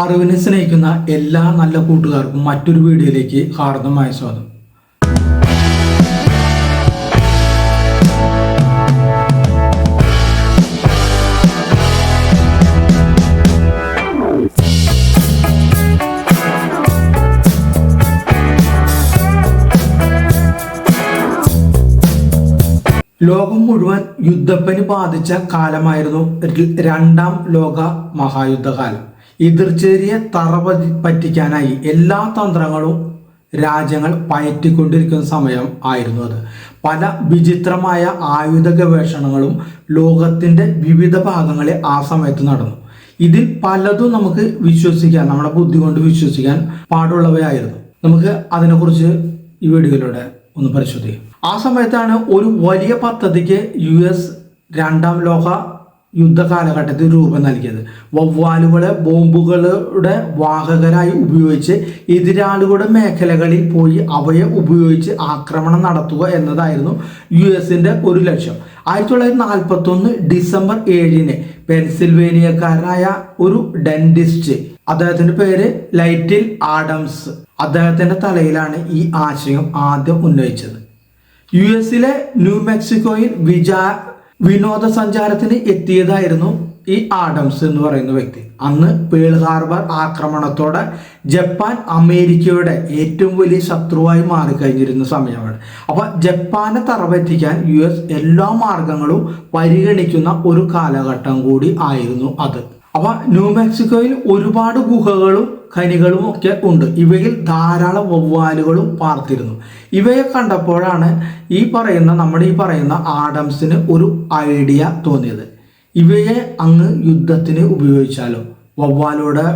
അറിവിനെ സ്നേഹിക്കുന്ന എല്ലാ നല്ല കൂട്ടുകാർക്കും മറ്റൊരു വീഡിയോയിലേക്ക് ഹാർദമായ സ്വാഗതം. ലോകം മുഴുവൻ യുദ്ധപ്പനി ബാധിച്ച കാലമായിരുന്നു രണ്ടാം ലോക മഹായുദ്ധകാലം. എതിർച്ചേരിയെ തറവ പറ്റിക്കാനായി എല്ലാ തന്ത്രങ്ങളും രാജ്യങ്ങൾ പയറ്റിക്കൊണ്ടിരിക്കുന്ന സമയം ആയിരുന്നു അത്. പല വിചിത്രമായ ആയുധ ഗവേഷണങ്ങളും ലോകത്തിന്റെ വിവിധ ഭാഗങ്ങളിൽ ആ സമയത്ത് നടന്നു. ഇതിൽ പലതും നമുക്ക് വിശ്വസിക്കാൻ നമ്മുടെ ബുദ്ധി കൊണ്ട് വിശ്വസിക്കാൻ പാടുള്ളവയായിരുന്നു. നമുക്ക് അതിനെക്കുറിച്ച് ഈ വീഡിയോയിലൂടെ ഒന്ന് പരിശോധിക്കാം. ആ സമയത്താണ് ഒരു വലിയ പദ്ധതിക്ക് യു എസ് രണ്ടാം ലോക യുദ്ധ കാലഘട്ടത്തിൽ രൂപം നൽകിയത്. വവ്വാലുകളെ ബോംബുകളുടെ വാഹകരായി ഉപയോഗിച്ച് എതിരാളികളുടെ മേഖലകളിൽ പോയി അവയെ ഉപയോഗിച്ച് ആക്രമണം നടത്തുക എന്നതായിരുന്നു യു എസിന്റെ ഒരു ലക്ഷ്യം. ആയിരത്തി തൊള്ളായിരത്തി നാൽപ്പത്തി ഒന്ന് ഡിസംബർ ഏഴിന് പെൻസിൽവേനിയക്കാരനായ ഒരു ഡെന്റിസ്റ്റ് അദ്ദേഹത്തിന്റെ പേര് ലൈറ്റിൽ ആഡംസ് അദ്ദേഹത്തിന്റെ തലയിലാണ് ഈ ആശയം ആദ്യം ഉന്നയിച്ചത്. യു എസിലെ ന്യൂ മെക്സിക്കോയിൽ വിജാ വിനോദസഞ്ചാരത്തിന് എത്തിയതായിരുന്നു ഈ ആഡംസ് എന്ന് പറയുന്ന വ്യക്തി. അന്ന് പേൾ ഹാർബർ ആക്രമണത്തോടെ ജപ്പാൻ അമേരിക്കയുടെ ഏറ്റവും വലിയ ശത്രുവായി മാറിക്കഴിഞ്ഞിരുന്ന സമയമാണ്. അപ്പൊ ജപ്പാനെ തറപറ്റിക്കാൻ യു എസ് എല്ലാ മാർഗങ്ങളും പരിഗണിക്കുന്ന ഒരു കാലഘട്ടം കൂടി ആയിരുന്നു അത്. അപ്പൊ ന്യൂ മെക്സിക്കോയിൽ ഒരുപാട് ഗുഹകളും ഖനികളും ഒക്കെ ഉണ്ട്. ഇവയിൽ ധാരാളം വവ്വാലുകളും പാർത്തിരുന്നു. ഇവയെ കണ്ടപ്പോഴാണ് ഈ പറയുന്ന നമ്മുടെ ഈ പറയുന്ന ആഡംസിന് ഒരു ഐഡിയ തോന്നിയത്. ഇവയെ അങ്ങ് യുദ്ധത്തിന് ഉപയോഗിച്ചാലോ? വവ്വാലുടെ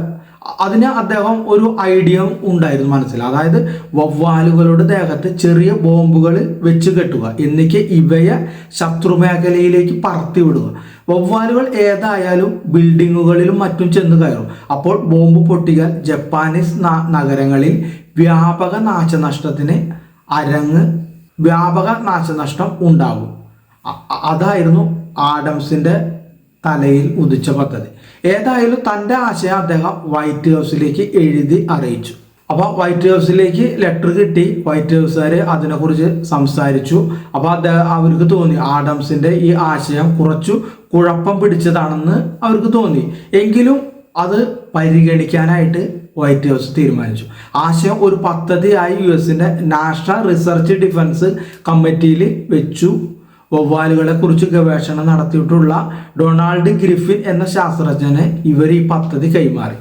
അതിന് അദ്ദേഹം ഒരു ഐഡിയ ഉണ്ടായിരുന്നു മനസ്സിൽ അതായത് വവ്വാലുകളുടെ ദേഹത്ത് ചെറിയ ബോംബുകൾ വെച്ച് കെട്ടുക എന്നിട്ട് ഇവയെ ശത്രു മേഖലയിലേക്ക് പറത്തി വിടുക. വവ്വാലുകൾ ഏതായാലും ബിൽഡിങ്ങുകളിലും മറ്റും ചെന്ന് കയറും. അപ്പോൾ ബോംബ് പൊട്ടിയാൽ ജപ്പാനീസ് നഗരങ്ങളിൽ വ്യാപക നാശനഷ്ടത്തിന് അരങ്ങ് വ്യാപക നാശനഷ്ടം ഉണ്ടാകും. അതായിരുന്നു ആഡംസിന്റെ തലയിൽ ഉദിച്ച പദ്ധതി. ഏതായാലും തന്റെ ആശയം അദ്ദേഹം വൈറ്റ് ഹൗസിലേക്ക് എഴുതി അറിയിച്ചു. അപ്പോൾ വൈറ്റ് ഹൗസിലേക്ക് ലെറ്റർ കിട്ടി. വൈറ്റ് ഹൗസുകാർ അതിനെക്കുറിച്ച് സംസാരിച്ചു. അപ്പോൾ അദ്ദേഹം അവർക്ക് തോന്നി ആഡംസിന്റെ ഈ ആശയം കുറച്ചു കുഴപ്പം പിടിച്ചതാണെന്ന് അവർക്ക് തോന്നി. എങ്കിലും അത് പരിഗണിക്കാനായിട്ട് വൈറ്റ് ഹൗസ് തീരുമാനിച്ചു. ആശയം ഒരു പദ്ധതിയായി യു എസിന്റെ നാഷണൽ റിസർച്ച് ഡിഫൻസ് കമ്മിറ്റിയിൽ വെച്ചു. വവ്വാലുകളെ കുറിച്ച് ഗവേഷണം നടത്തിയിട്ടുള്ള ഡൊണാൾഡ് ഗ്രിഫിൻ എന്ന ശാസ്ത്രജ്ഞന് ഇവർ ഈ പദ്ധതി കൈമാറി.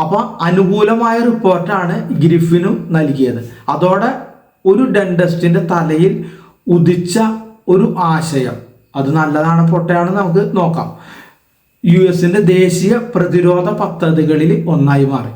അപ്പൊ അനുകൂലമായ റിപ്പോർട്ടാണ് ഗ്രിഫിനും നൽകിയത്. അതോടെ ഒരു ഡെന്റിസ്റ്റിന്റെ തലയിൽ ഉദിച്ച ഒരു ആശയം. അത് നല്ലതാണ് പൊട്ടയാണ് നമുക്ക് നോക്കാം. യു എസിന്റെ ദേശീയ പ്രതിരോധ പദ്ധതികളിൽ ഒന്നായി മാറി.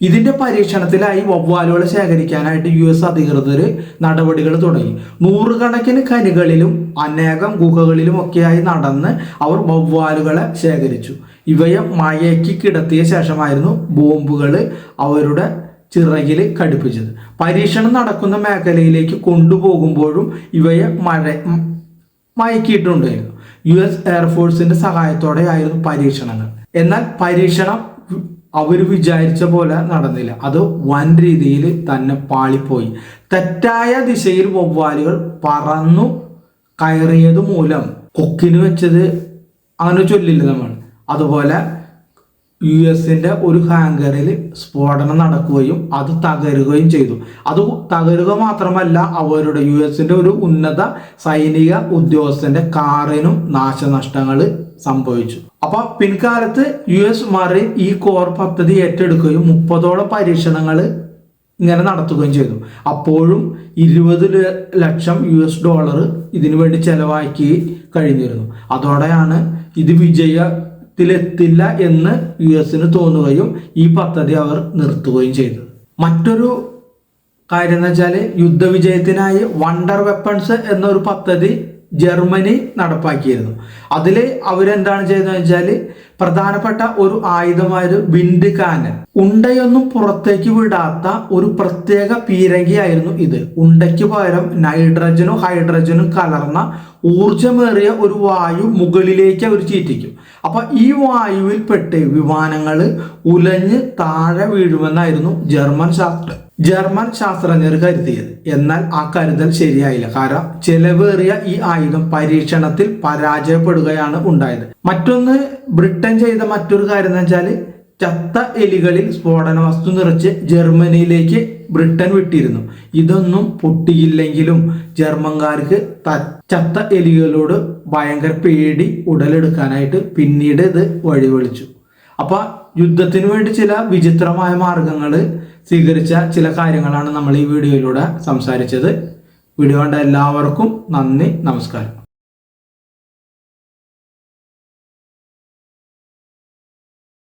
ഇതിന്റെ പരീക്ഷണത്തിലായി വവ്വാലുകൾ ശേഖരിക്കാനായിട്ട് യു എസ് അധികൃതർ നടപടികൾ തുടങ്ങി. നൂറുകണക്കിന് ഖനികളിലും അനേകം ഗുഹകളിലും ഒക്കെയായി നടന്ന് അവർ വവ്വാലുകളെ ശേഖരിച്ചു. ഇവയെ മയക്കി കിടത്തിയ ശേഷമായിരുന്നു ബോംബുകൾ അവരുടെ ചിറകിൽ ഘടിപ്പിച്ചത് പരീക്ഷണം നടക്കുന്ന മേഖലയിലേക്ക് കൊണ്ടുപോകുമ്പോഴും ഇവയെ മഴ മയക്കിയിട്ടുണ്ടായിരുന്നു. യു എസ് എയർഫോഴ്സിന്റെ സഹായത്തോടെ ആയിരുന്നു പരീക്ഷണങ്ങൾ. എന്നാൽ പരീക്ഷണം അവർ വിചാരിച്ച പോലെ നടന്നില്ല. അത് വൻ രീതിയിൽ തന്നെ പാളിപ്പോയി. തെറ്റായ ദിശയിൽ വവ്വാലുകൾ പറന്നു കയറിയത് മൂലം കൊക്കിന് വെച്ചത് അങ്ങനെ ചൊല്ലില്ല നമ്മൾ. അതുപോലെ യു എസിന്റെ ഒരു ഹാങ്കറിൽ സ്ഫോടനം നടക്കുകയും അത് തകരുകയും ചെയ്തു. അത് തകരുക മാത്രമല്ല അവരുടെ യു എസിന്റെ ഒരു ഉന്നത സൈനിക ഉദ്യോഗസ്ഥന്റെ കാറിനും നാശനഷ്ടങ്ങൾ സംഭവിച്ചു. അപ്പൊ പിൻകാലത്ത് യു എസ് മറീൻ ഈ കോർ പദ്ധതി ഏറ്റെടുക്കുകയും മുപ്പതോളം പരീക്ഷണങ്ങൾ ഇങ്ങനെ നടത്തുകയും ചെയ്തു. അപ്പോഴും ഇരുപത് ലക്ഷം യു എസ് ഡോളർ ഇതിനു വേണ്ടി ചെലവാക്കി കഴിഞ്ഞിരുന്നു. അതോടെയാണ് ഇത് വിജയത്തിലെത്തില്ല എന്ന് യു എസിന് തോന്നുകയും ഈ പദ്ധതി അവർ നിർത്തുകയും ചെയ്തു. മറ്റൊരു കാര്യം എന്ന് വെച്ചാൽ യുദ്ധവിജയത്തിനായി വണ്ടർ വെപ്പൺസ് എന്നൊരു പദ്ധതി ജർമ്മനി നടപ്പാക്കിയിരുന്നു. അതിൽ അവരെന്താണ് ചെയ്തതെന്ന് വെച്ചാൽ പ്രധാനപ്പെട്ട ഒരു ആയുധമായത് വിൻഡ് കാനൻ ഉണ്ടയൊന്നും പുറത്തേക്ക് വിടാത്ത ഒരു പ്രത്യേക പീരങ്കിയായിരുന്നു ഇത്. ഉണ്ടയ്ക്ക് പകരം നൈട്രജനും ഹൈഡ്രജനും കലർന്ന ഊർജമേറിയ ഒരു വായു മുകളിലേക്ക് അവർ ചീറ്റിക്കും. അപ്പൊ ഈ വായുവിൽ പെട്ട് വിമാനങ്ങൾ ഉലഞ്ഞ് താഴെ വീഴുമെന്നായിരുന്നു ജർമ്മൻ ശാസ്ത്ര ജർമ്മൻ ശാസ്ത്രജ്ഞർ കരുതിയത്. എന്നാൽ ആ കരുതൽ ശരിയായില്ല. കാരണം ചെലവേറിയ ഈ ആയുധം പരീക്ഷണത്തിൽ പരാജയപ്പെടുകയാണ് ഉണ്ടായത്. മറ്റൊന്ന് ബ്രിട്ടൻ ചെയ്ത മറ്റൊരു കാര്യം എന്ന് വെച്ചാൽ ചത്ത എലികളിൽ സ്ഫോടന വസ്തു നിറച്ച് ജർമ്മനിയിലേക്ക് ബ്രിട്ടൻ വിട്ടിരുന്നു. ഇതൊന്നും പൊട്ടിയില്ലെങ്കിലും ജർമ്മൻകാർക്ക് ചത്ത എലികളോട് ഭയങ്കര പേടി ഉടലെടുക്കാനായിട്ട് പിന്നീട് ഇത് വഴിവെളിച്ചു. അപ്പൊ യുദ്ധത്തിന് വേണ്ടി ചില വിചിത്രമായ മാർഗങ്ങൾ സ്വീകരിച്ച ചില കാര്യങ്ങളാണ് നമ്മൾ ഈ വീഡിയോയിലൂടെ സംസാരിച്ചത്. വീഡിയോ കണ്ട എല്ലാവർക്കും നന്ദി നമസ്കാരം.